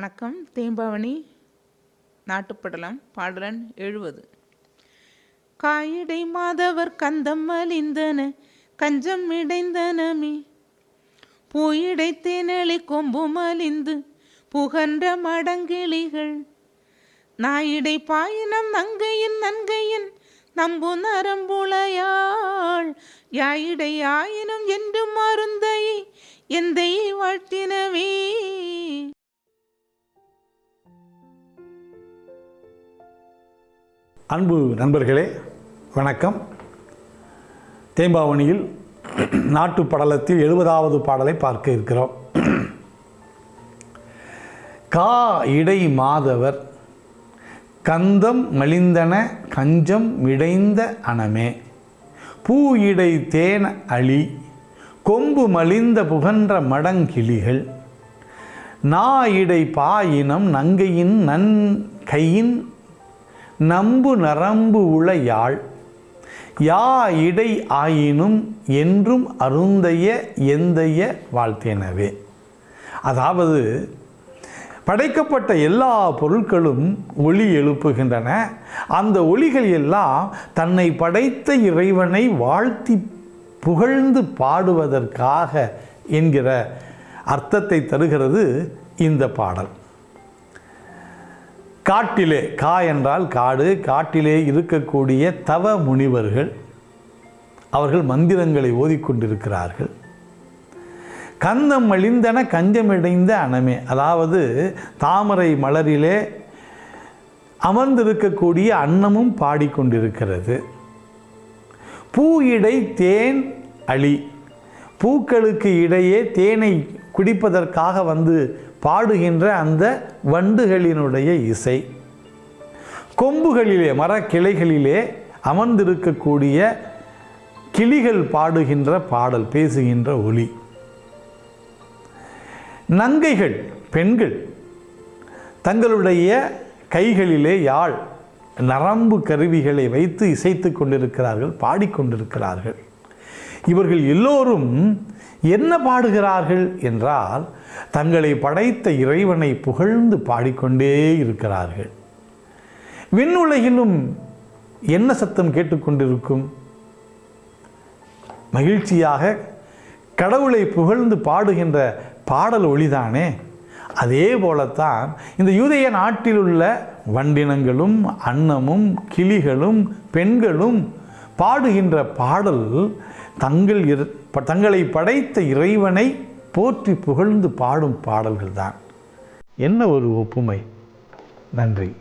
வணக்கம். தேம்பாவணி நாட்டுப்படலம் பாடலன் எழுபது. காயிடை மாதவர் கந்தம் அழிந்தன கஞ்சம் இடைந்தனமே. பூயிடை தேனளி கொம்பும் அழிந்து புகன்ற மடங்கிளிகள். நாயிடை பாயினம் நங்கையின் நன்கையின் நம்பு நரம்புளையாள். யாயிடை ஆயினும் என்றும் மருந்தை எந்தை வாழ்த்தினவே. அன்பு நண்பர்களே வணக்கம். தேம்பாவணியில் நாட்டு படலத்தில் எழுபதாவது பாடலை பார்க்க இருக்கிறோம். கா இடை மாதவர் கந்தம் மலிந்தன கஞ்சம் மிடைந்த அனமே. பூ இடை தேன அழி கொம்பு மலிந்த புகன்ற மடங்கிளிகள். நா இடை பாயினம் நங்கையின் நன் கையின் நம்பு நரம்பு உள யாழ் யா இடை ஆயினும் என்றும் அருந்தைய எந்தைய வாழ்த்தேனவே. அதாவது படைக்கப்பட்ட எல்லா பொருட்களும் ஒளி எழுப்புகின்றன. அந்த ஒளிகள் எல்லாம் தன்னை படைத்த இறைவனை வாழ்த்தி புகழ்ந்து பாடுவதற்காக என்கிற அர்த்தத்தை தருகிறது இந்த பாடல். காட்டிலே கா என்றால் காடு காட்டிலே இருக்கக்கூடிய தவ முனிவர்கள் அவர்கள் மந்திரங்களை ஓதிக்கொண்டிருக்கிறார்கள். கந்தம் மலிந்தன கஞ்சமிடைந்த அனமே. அதாவது தாமரை மலரிலே அமர்ந்திருக்கக்கூடிய அன்னமும் பாடிக்கொண்டிருக்கிறது. பூ இடை தேன் அழி. பூக்களுக்கு இடையே தேனை குடிப்பதற்காக வந்து பாடுகின்ற அந்த வண்டுகளினுடைய இசை. கொம்புகளிலே மரக்கிளைகளிலே அமர்ந்திருக்கக்கூடிய கிளிகள் பாடுகின்ற பாடல் பேசுகின்ற ஒளி நங்கைகள் பெண்கள் தங்களுடைய கைகளிலே யாழ் நரம்பு கருவிகளை வைத்து இசைத்து கொண்டிருக்கிறார்கள் பாடிக்கொண்டிருக்கிறார்கள் இவர்கள் எல்லோரும் என்ன பாடுகிறார்கள் என்றால் தங்களை படைத்த இறைவனை புகழ்ந்து பாடிக்கொண்டே இருக்கிறார்கள். விண்ணுலகிலும் என்ன சத்தம் கேட்டுக்கொண்டிருக்கும்? மகிழ்ச்சியாக கடவுளை புகழ்ந்து பாடுகின்ற பாடல் ஒளிதானே? அதே போலத்தான் இந்த யூதய நாட்டில் உள்ள வண்டினங்களும் அன்னமும் கிளிகளும் பெண்களும் பாடுகின்ற பாடல் தங்கள் இர- தங்களை படைத்த இறைவனை போற்றி புகழ்ந்து பாடும் பாடல்கள் தான் என்ன ஒரு ஒப்புமை. நன்றி.